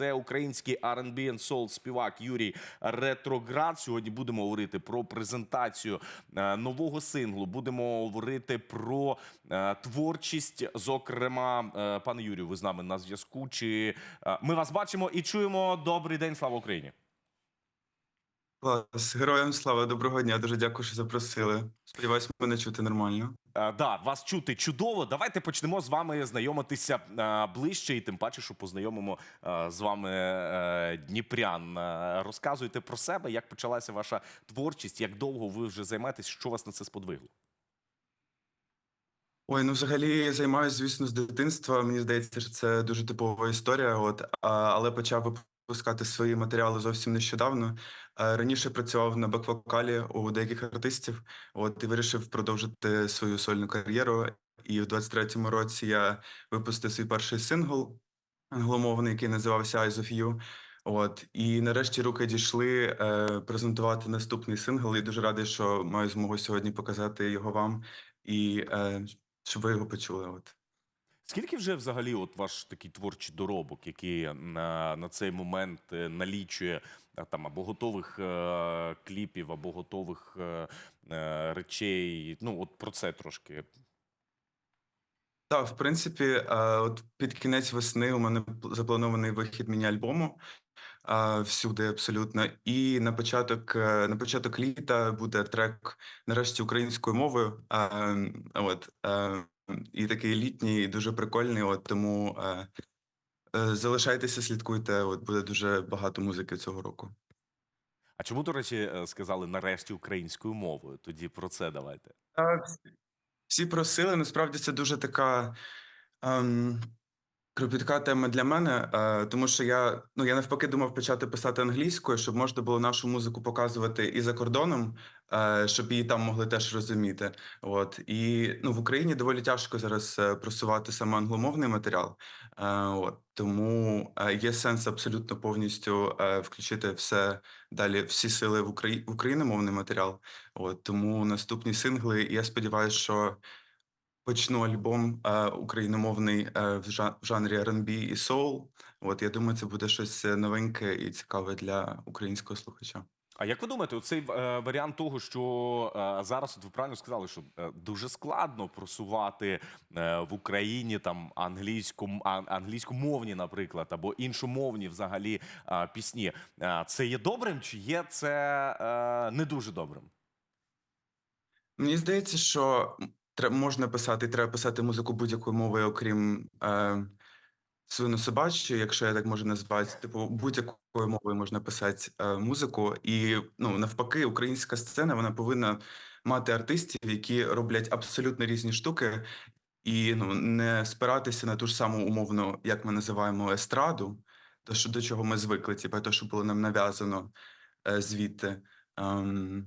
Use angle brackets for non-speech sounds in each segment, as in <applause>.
Це український R&B and Soul співак Юрій Ретроград. Сьогодні будемо говорити про презентацію е, нового синглу. Будемо говорити про е, творчість. Зокрема, е, пане Юрію, ви з нами на зв'язку. Чи ми вас бачимо і чуємо? Добрий день, слава Україні! Клас, героям слава, доброго дня. Дуже дякую, що запросили. Сподіваюсь, мене чути нормально. Е, Да, вас чути чудово. Давайте почнемо з вами знайомитися е, ближче, і тим паче, що познайомимо е, з вами Дніпрян. Розказуйте про себе, як почалася ваша творчість, як довго ви вже займаєтесь, що вас на це сподвигло? Ой, ну взагалі я займаюся, звісно, з дитинства. Мені здається, що це дуже типова історія. От але почав випускати свої матеріали зовсім нещодавно. Е, Раніше працював на бек-вокалі у деяких артистів. От і вирішив продовжити свою сольну кар'єру. І в 23-му році я випустив свій перший сингл англомовний, який називався Eyes of You. От і нарешті руки дійшли е, презентувати наступний сингл. І дуже радий, що маю змогу сьогодні показати його вам і е, щоб ви його почули. От Скільки вже взагалі от ваш такий творчий доробок, який на, на цей момент е, налічує е, там або готових е, кліпів, або готових е, е, речей? Ну, от про це трошки. так, в принципі, е, от під кінець весни у мене запланований вихід міні-альбому. е, Всюди абсолютно, і на початок е, на початок літа буде трек нарешті українською мовою. е, От е, і такий літній, і дуже прикольний. От тому е, е, залишайтеся, слідкуйте. От буде дуже багато музики цього року. А чому, до речі, е, сказали нарешті українською мовою? Тоді про це давайте. Е, Всі просили. Насправді це дуже така ем, кропітка тема для мене, е, тому що я ну я навпаки думав почати писати англійською, щоб можна було нашу музику показувати і за кордоном, е, щоб її там могли теж розуміти. От і ну в Україні доволі тяжко зараз е, просувати саме англомовний матеріал. От тому є сенс абсолютно повністю включити все далі, всі сили в Украї... в україномовний матеріал. От тому наступні сингли. Я сподіваюся, що почну альбом е, україномовний е, в, жа- в жанрі R&B і soul. От я думаю, це буде щось е, новеньке і цікаве для українського слухача. А як ви думаєте, оцей е, варіант того, що е, зараз от ви правильно сказали, що е, дуже складно просувати е, в Україні там англійську ан- англійськомовні, наприклад, або іншомовні взагалі е, пісні. Е, це є добрим чи є це е, не дуже добрим? Мені здається, що можна писати, треба писати музику будь-якою мовою, окрім е, свинособачої, якщо я так можу назвати. Типу, будь-якою мовою можна писати е, музику. І ну, навпаки, українська сцена вона повинна мати артистів, які роблять абсолютно різні штуки, і ну, не спиратися на ту ж саму умовну, як ми називаємо естраду, то що до чого ми звикли, типу, те, що було нам нав'язано е, звідти. Ем,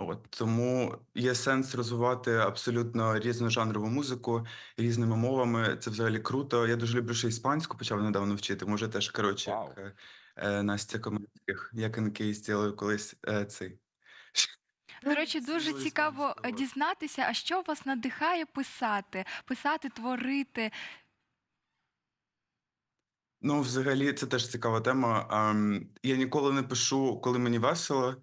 От тому є сенс розвивати абсолютно різножанрову музику різними мовами. Це взагалі круто. Я дуже люблю ще іспанську, почав недавно вчити. Може, теж коротше, Вау. як е, Настя Комарських, як Інкей зробив колись е, цей. До речі, дуже цікаво іспанську, е, дізнатися, а що вас надихає писати, писати, творити. Ну, взагалі, це теж цікава тема. Ем, я ніколи не пишу, коли мені весело.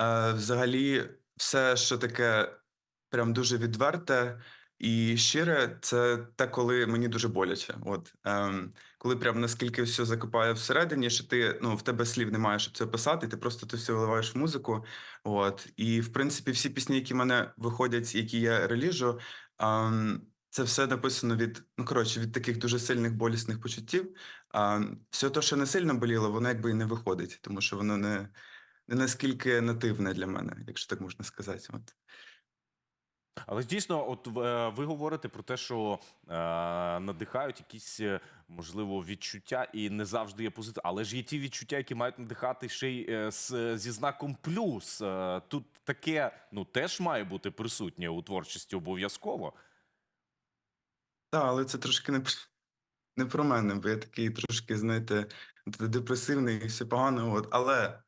Е, взагалі, все, що таке прям дуже відверте і щире, це те, коли мені дуже боляче. От ем, коли прям наскільки все закопає всередині, що ти ну в тебе слів немає, щоб це писати, ти просто ти все виливаєш в музику. От і в принципі, всі пісні, які в мене виходять, які я реліжу, ем, це все написано від ну коротше від таких дуже сильних болісних почуттів. А все те, що не сильно боліло, воно якби і не виходить, тому що воно не, не наскільки нативне для мене, якщо так можна сказати. От. Але дійсно, от е, ви говорите про те, що е, надихають якісь е, можливо відчуття, і не завжди є позитив. Але ж є ті відчуття, які мають надихати ще й е, з, зі знаком плюс. Е, тут таке ну теж має бути присутнє у творчості обов'язково. Так, але це трошки не, не про мене, бо я такий трошки, знаєте, депресивний і все погано. От. Але,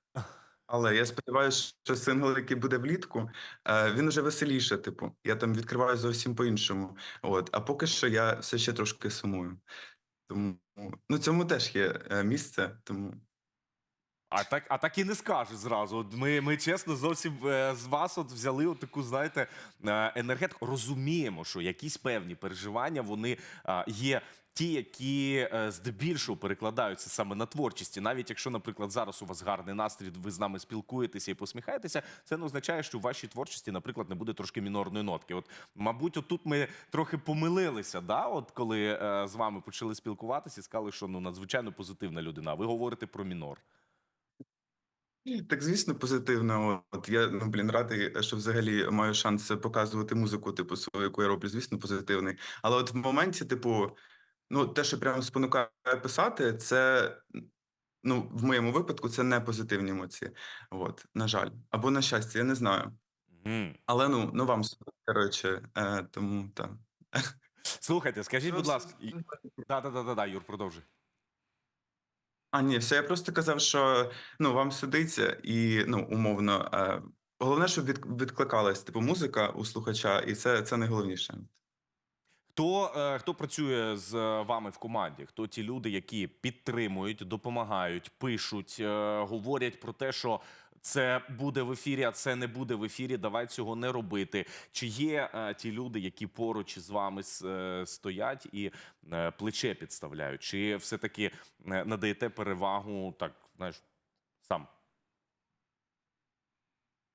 але я сподіваюся, що сингл, який буде влітку, е, він уже веселіше. Типу, я там відкриваю зовсім по-іншому. От. А поки що я все ще трошки сумую. Тому ну, цьому теж є е, місце, тому. А так, а так і не скажеш зразу. От Ми, ми чесно зовсім е, з вас от взяли от таку, знаєте, е, енергетику. Розуміємо, що якісь певні переживання вони е, є. Ті, які е, здебільшого перекладаються саме на творчості, навіть якщо, наприклад, зараз у вас гарний настрій, ви з нами спілкуєтеся і посміхаєтеся, це не означає, що в вашій творчості, наприклад, не буде трошки мінорної нотки. От, мабуть, отут ми трохи помилилися, да? от коли е, з вами почали спілкуватися і сказали, що ну надзвичайно позитивна людина. Ви говорите про мінор. Так, звісно, позитивно. От я ну блін радий, що взагалі маю шанс показувати музику, типу, свою, яку я роблю, звісно, позитивний. Але от в моменті, типу, ну те, що прямо спонукає писати, це ну в моєму випадку це не позитивні емоції. От, на жаль, або на щастя, я не знаю. Мгм. Але ну ну вам судити, коротше, е, тому так. Слухайте, скажіть, будь ласка, і- да, да, да, да, да, Юр, продовжуй. А, ні, все, я просто казав, що ну вам судиться, і ну умовно. Е, головне, щоб від, відкликалась типу музика у слухача, і це, це найголовніше. Хто, е, хто працює з е, вами в команді? Хто ті люди, які підтримують, допомагають, пишуть, е, говорять про те, що це буде в ефірі, а це не буде в ефірі. Давай цього не робити. Чи є ті люди, які поруч з вами стоять і плече підставляють? Чи все таки надаєте перевагу, так знаєш, сам?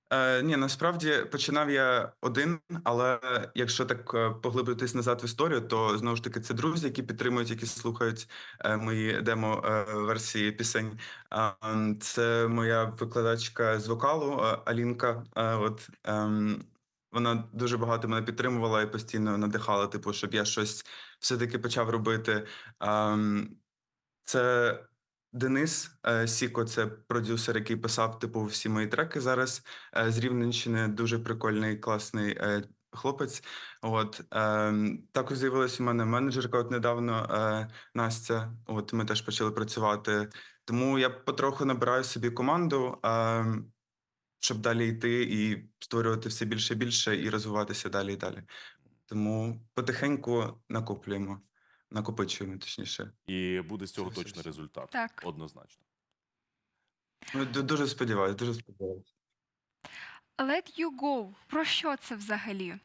Е, ні, насправді починав я один, але якщо так е, поглибитись назад в історію, то знову ж таки це друзі, які підтримують, які слухають е, мої демо е, пісень. А, це моя викладачка з вокалу Алінка. От ем, вона дуже багато мене підтримувала і постійно надихала, типу, щоб я щось все-таки почав робити. Ем, це Денис е, Сіко, це продюсер, який писав типу всі мої треки зараз е, з Рівненщини. Дуже прикольний, класний е, хлопець. От ем, також з'явилася у мене менеджерка. От недавно Настя. От ми теж почали працювати. Тому я потроху набираю собі команду, ем, щоб далі йти і створювати все більше і більше і розвиватися далі і далі. Тому потихеньку накоплюємо, накопичуємо точніше. І буде з цього точно результат. Так. Однозначно. Ну, ду- дуже сподіваюся, дуже сподіваюся. Let you go. Про що це взагалі?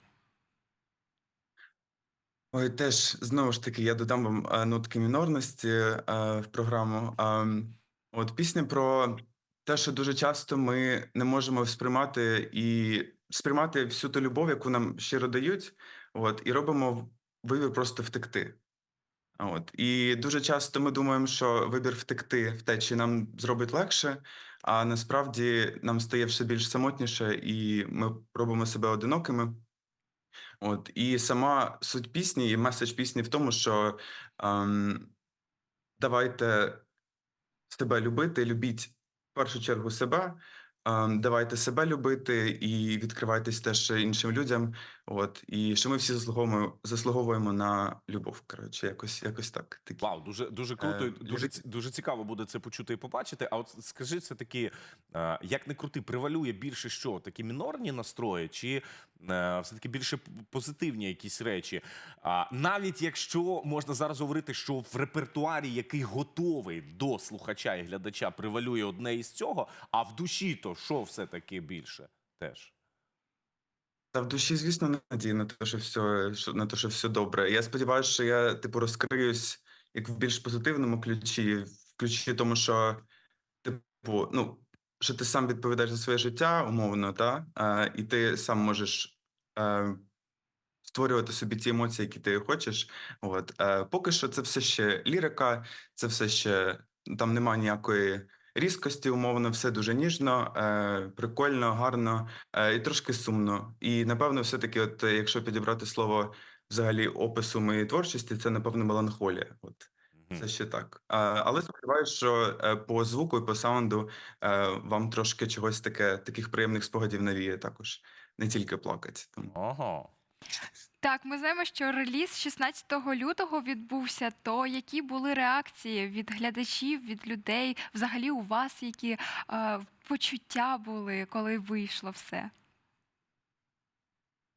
Ой, теж знову ж таки, я додам вам е, нотки мінорності е, в програму. Ам, От пісня про те, що дуже часто ми не можемо сприймати і сприймати всю ту любов, яку нам щиро дають, от, і робимо вибір просто втекти. От. І дуже часто ми думаємо, що вибір втекти, втечі нам зробить легше, а насправді нам стає все більш самотніше, і ми робимо себе одинокими. От і сама суть пісні і меседж пісні в тому, що ем, давайте себе любити, любіть в першу чергу себе. ем, Давайте себе любити і відкривайтесь теж іншим людям. От і що ми всі заслуговуємо, заслуговуємо на любов. Коротше, якось, якось так. Такі. Вау, дуже дуже круто, Е, дуже дуже цікаво буде це почути і побачити. А от скажи, це таки, е, як не крути, привалює більше що? Такі мінорні настрої, чи е, все таки більше позитивні якісь речі? А навіть якщо можна зараз говорити, що в репертуарі, який готовий до слухача і глядача, привалює одне із цього, а в душі то що все таки більше теж? Та в душі, звісно, надія на те, що все, що на те, що все добре. Я сподіваюся, що я типу розкриюсь як в більш позитивному ключі, в ключі тому, що типу, ну що ти сам відповідаєш за своє життя, умовно, та е, і ти сам можеш е, створювати собі ті емоції, які ти хочеш. От е, поки що це все ще лірика, це все ще там немає ніякої різкості, умовно, все дуже ніжно, е, прикольно, гарно е, і трошки сумно. І напевно, все-таки, от е, якщо підібрати слово взагалі опису моєї творчості, це напевно меланхолія. От це ще так. Але сподіваюся, що е, по звуку і по саунду вам трошки чогось таке, таких приємних спогадів навіє також, не тільки плакати. Тому. Ага. Так, ми знаємо, що реліз 16 лютого відбувся. То які були реакції від глядачів, від людей? Взагалі у вас які е, почуття були, коли вийшло все?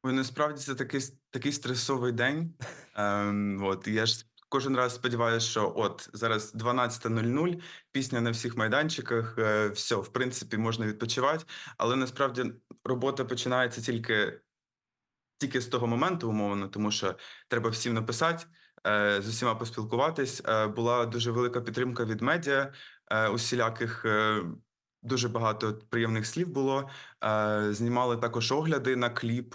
Ой, насправді це такий, такий стресовий день. <laughs> Ем, от, я ж кожен раз сподіваюся, що от зараз 12.00, пісня на всіх майданчиках, е, все, в принципі, можна відпочивати. Але насправді робота починається тільки, тільки з того моменту, умовно, тому що треба всім написати, е, з усіма поспілкуватись. Е, була дуже велика підтримка від медіа, е, усіляких. Дуже багато приємних слів було. Знімали також огляди на кліп.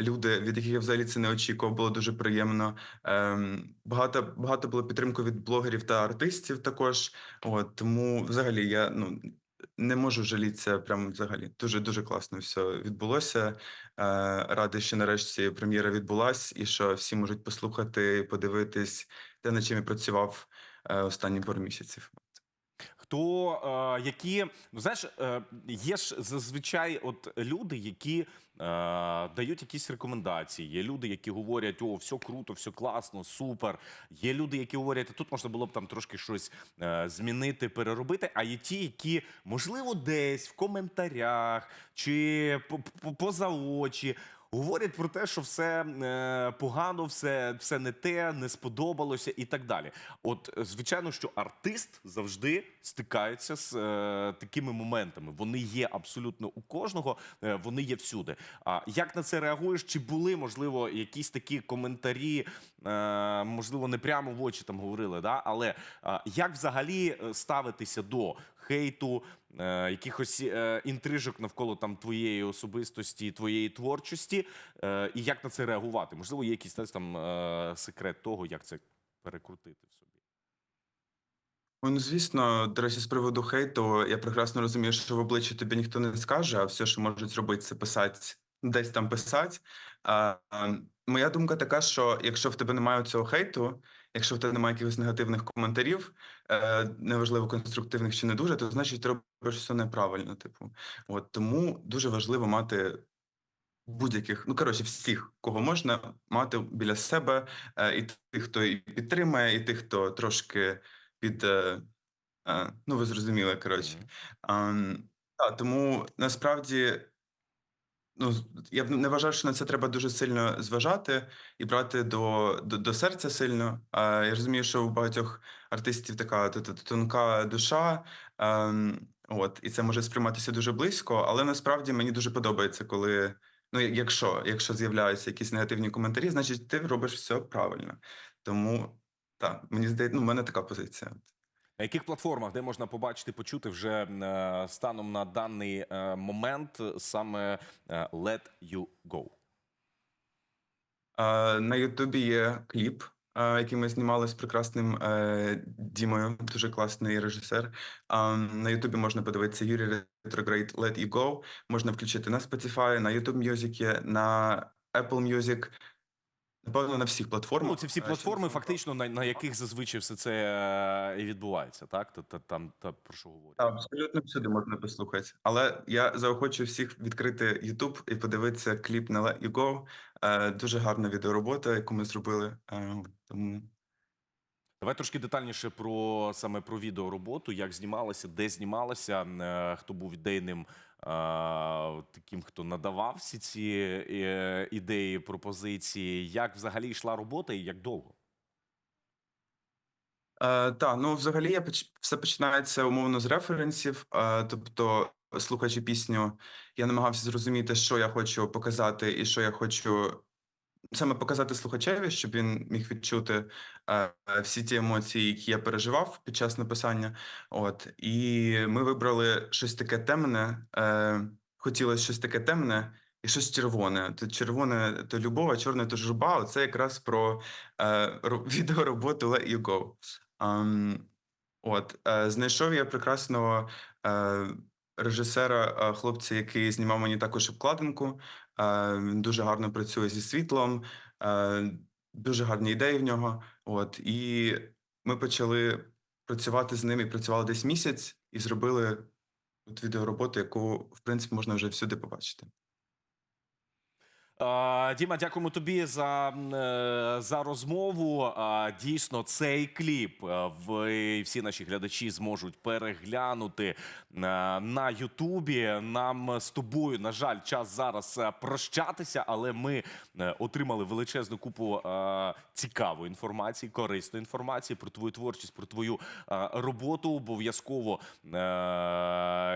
Люди, від яких я взагалі це не очікував, було дуже приємно. Багато, багато було підтримки від блогерів та артистів також. От, тому взагалі я ну, не можу жалітися. прямо взагалі дуже дуже класно все відбулося. Е, радий, що нарешті прем'єра відбулась, і що всі можуть послухати, подивитись те, над чим я працював е, останні пару місяців. Хто е, які, ну знаєш, е, є ж зазвичай от люди, які е, дають якісь рекомендації. Є люди, які говорять: о, все круто, все класно, супер. Є люди, які говорять, тут можна було б там трошки щось змінити, переробити. А є ті, які можливо десь в коментарях чи по- по- поза очі. Говорять про те, що все е, погано, все, все не те, не сподобалося і так далі. От, е, звичайно, що артист завжди стикається з е, такими моментами. Вони є абсолютно у кожного, е, вони є всюди. А як на це реагуєш? Чи були можливо якісь такі коментарі, е, можливо, не прямо в очі там говорили, да? але е, як взагалі ставитися до хейту, е, якихось е, інтрижок навколо там твоєї особистості, твоєї творчості, е, і як на це реагувати? Можливо, є якийсь там е, секрет того, як це перекрутити в собі. Ну, звісно, до речі, з приводу хейту, я прекрасно розумію, що в обличчя тобі ніхто не скаже, а все, що можуть зробити, це писати, десь там писати. Моя думка така, що якщо в тебе немає цього хейту, якщо в тебе немає якихось негативних коментарів, е, неважливо конструктивних чи не дуже, то значить ти робиш все неправильно. Типу, от тому дуже важливо мати будь-яких, ну коротше, всіх, кого можна мати біля себе, е, і тих, хто і підтримує, і тих, хто трошки під. е, е, ну, ви зрозуміли, коротше. Ам, та, тому насправді, ну, я б не вважаю, що на це треба дуже сильно зважати і брати до, до, до серця сильно. А, я розумію, що у багатьох артистів така тонка душа, ем, от, і це може сприйматися дуже близько, але насправді мені дуже подобається, коли. Ну, якщо, якщо з'являються якісь негативні коментарі, значить ти робиш все правильно. Тому так, мені здається, ну, в мене така позиція. На яких платформах, де можна побачити, почути вже е, станом на даний е, момент саме е, Let You Go? На Ютубі є кліп, який ми знімали з прекрасним Дімою, дуже класний режисер. На Ютубі можна подивитися Юрій Retrograde Let You Go. Можна включити на Spotify, на YouTube Music, на Apple Music. Напевно, на всіх платформах. Ну, це всі платформи, фактично, на, на яких зазвичай все це е, і відбувається, так? Та, та, там та, про що говорять. Так, абсолютно всюди можна послухати. Але я заохочую всіх відкрити YouTube і подивитися кліп на Let You Go. Е, Дуже гарна відеоробота, яку ми зробили. Е, Тому Давай трошки детальніше про саме про відеороботу, як знімалася, де знімалася, е, хто був ідейним таким, хто надавав всі ці е, ідеї, пропозиції, як взагалі йшла робота і як довго? Е, Так, ну взагалі я поч... все починається умовно з референсів. Е, тобто, слухаючи пісню, я намагався зрозуміти, що я хочу показати, і що я хочу саме показати слухачеві, щоб він міг відчути е, всі ті емоції, які я переживав під час написання. От і ми вибрали щось таке темне. Е, хотілося щось таке темне. І щось червоне. То червоне то любов, а чорне то журба. Це якраз про е, ро- <laughs> відеороботу Let You Go. Ам, от, е, знайшов я прекрасного е, режисера, е, хлопця, який знімав мені також обкладинку. Е, він дуже гарно працює зі світлом, е, дуже гарні ідеї в нього. От, і ми почали працювати з ним і працювали десь місяць, і зробили от відеороботу, яку, в принципі, можна вже всюди побачити. Діма, дякуємо тобі за, е, за розмову. Дійсно, цей кліп е, ви всі наші глядачі зможуть переглянути е, на Ютубі. Нам з тобою, на жаль, час зараз прощатися, але ми отримали величезну купу цікавої інформації, корисної інформації про твою творчість, про твою роботу. Обов'язково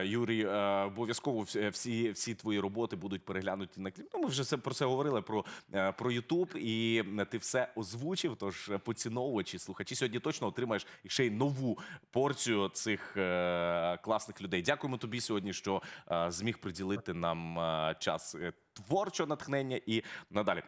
Юрій, обов'язково всі, всі, твої роботи будуть переглянуті на кліп. Ну, ми вже все про це говорили про, е, про Ютуб, і е, ти все озвучив. Тож поціновувачі, слухачі сьогодні точно отримаєш ще й нову порцію цих е, класних людей. Дякуємо тобі сьогодні, що зміг приділити нам час творчого натхнення і надалі.